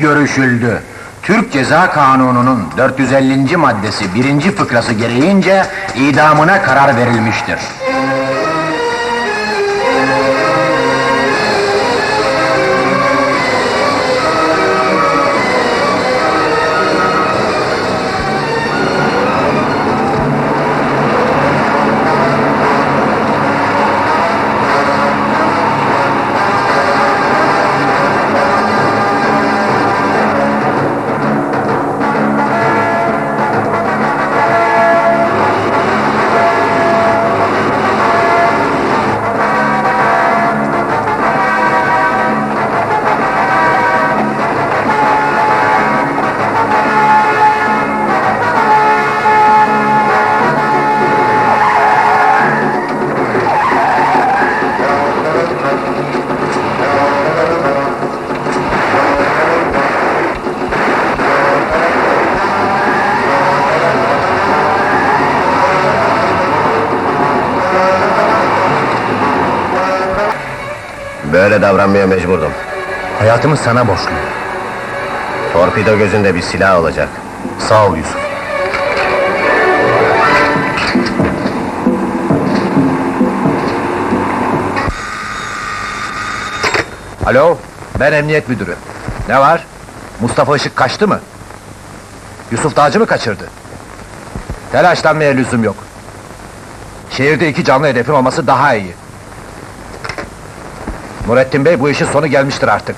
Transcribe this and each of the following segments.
görüşüldü. Türk Ceza Kanunu'nun 450. maddesi birinci fıkrası gereğince idamına karar verilmiştir. Böyle davranmaya mecburdum. Hayatımı sana borçlu. Torpido gözünde bir silah olacak. Sağ ol Yusuf. Alo, ben emniyet müdürü. Ne var? Mustafa Işık kaçtı mı? Yusuf Dağcı mı kaçırdı? Telaşlanmaya lüzum yok. Şehirde iki canlı hedefin olması daha iyi. Nurettin Bey bu işin sonu gelmiştir artık.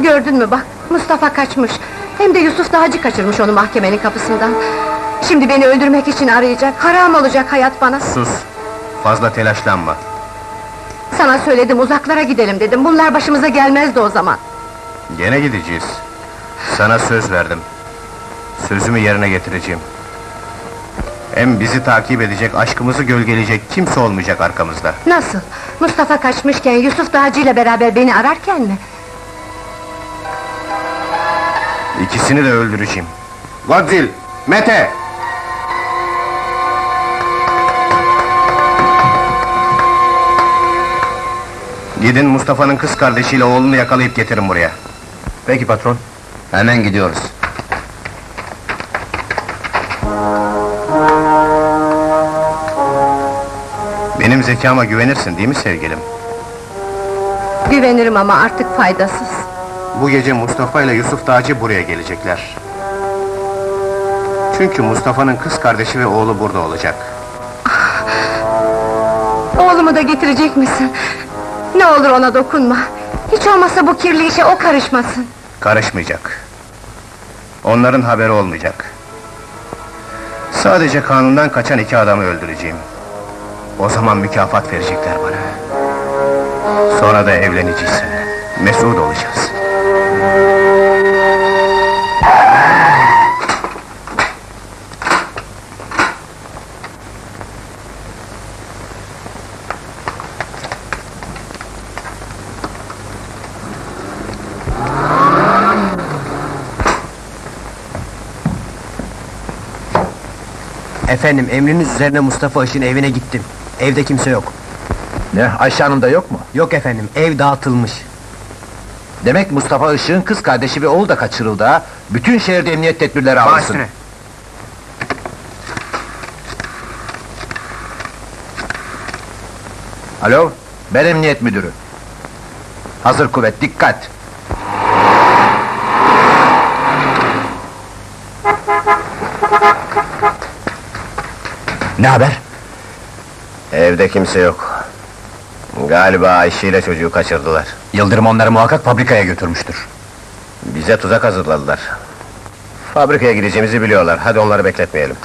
Gördün mü bak, Mustafa kaçmış. Hem de Yusuf Dağcı kaçırmış onu mahkemenin kapısından. Şimdi beni öldürmek için arayacak, haram olacak hayat bana. Sus. Fazla telaşlanma. Sana söyledim, uzaklara gidelim dedim, bunlar başımıza gelmezdi o zaman. Gene gideceğiz. Sana söz verdim. Sözümü yerine getireceğim. Hem bizi takip edecek, aşkımızı gölgeleyecek kimse olmayacak arkamızda. Nasıl? Mustafa kaçmışken, Yusuf Dağcı ile beraber beni ararken mi? İkisini de öldüreceğim. Godzil! Mete! Gidin Mustafa'nın kız kardeşiyle oğlunu yakalayıp getirin buraya. Peki patron. Hemen gidiyoruz. Benim zekama güvenirsin değil mi sevgilim? Güvenirim ama artık faydasız. Bu gece Mustafa ile Yusuf Dağcı buraya gelecekler. Çünkü Mustafa'nın kız kardeşi ve oğlu burada olacak. Oğlumu da getirecek misin? Ne olur ona dokunma. Hiç olmazsa bu kirli işe o karışmasın. Karışmayacak. Onların haberi olmayacak. Sadece kanundan kaçan iki adamı öldüreceğim. O zaman mükafat verecekler bana. Sonra da evleneceğiz seninle. Mesut olacağız. Efendim emriniz üzerine Mustafa Işık'ın evine gittim. Evde kimse yok. Ne, Ayşe Hanım da yok mu? Yok efendim, ev dağıtılmış. Demek Mustafa Işık'ın kız kardeşi ve oğlu da kaçırıldı ha. Bütün şehirde emniyet tedbirleri alınsın. Alo, ben emniyet müdürü. Hazır kuvvet, dikkat! Ne haber? Evde kimse yok. Galiba Ayşe ile çocuğu kaçırdılar. Yıldırım onları muhakkak fabrikaya götürmüştür. Bize tuzak hazırladılar. Fabrikaya gideceğimizi biliyorlar. Hadi onları bekletmeyelim.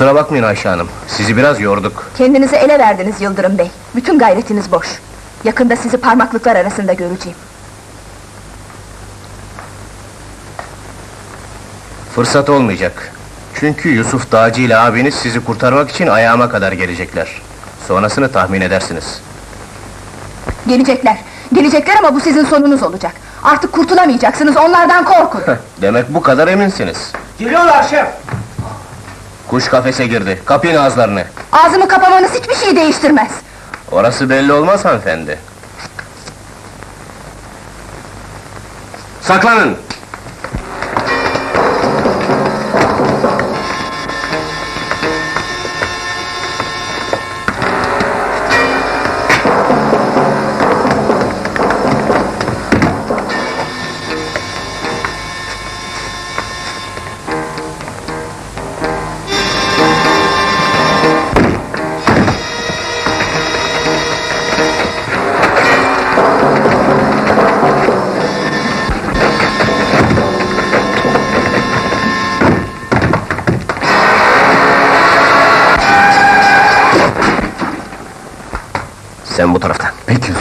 Kusura bakmayın Ayşe Hanım, sizi biraz yorduk. Kendinizi ele verdiniz Yıldırım Bey. Bütün gayretiniz boş. Yakında sizi parmaklıklar arasında göreceğim. Fırsat olmayacak. Çünkü Yusuf Dağcı ile abiniz sizi kurtarmak için ayağıma kadar gelecekler. Sonrasını tahmin edersiniz. Gelecekler. Gelecekler ama bu sizin sonunuz olacak. Artık kurtulamayacaksınız, onlardan korkun. Demek bu kadar eminsiniz. Geliyorlar şef! Kuş kafese girdi, kapayın ağızlarını. Ağzımı kapamanız hiçbir şey değiştirmez. Orası belli olmaz hanımefendi. Saklanın! Sen bu taraftan. Peki.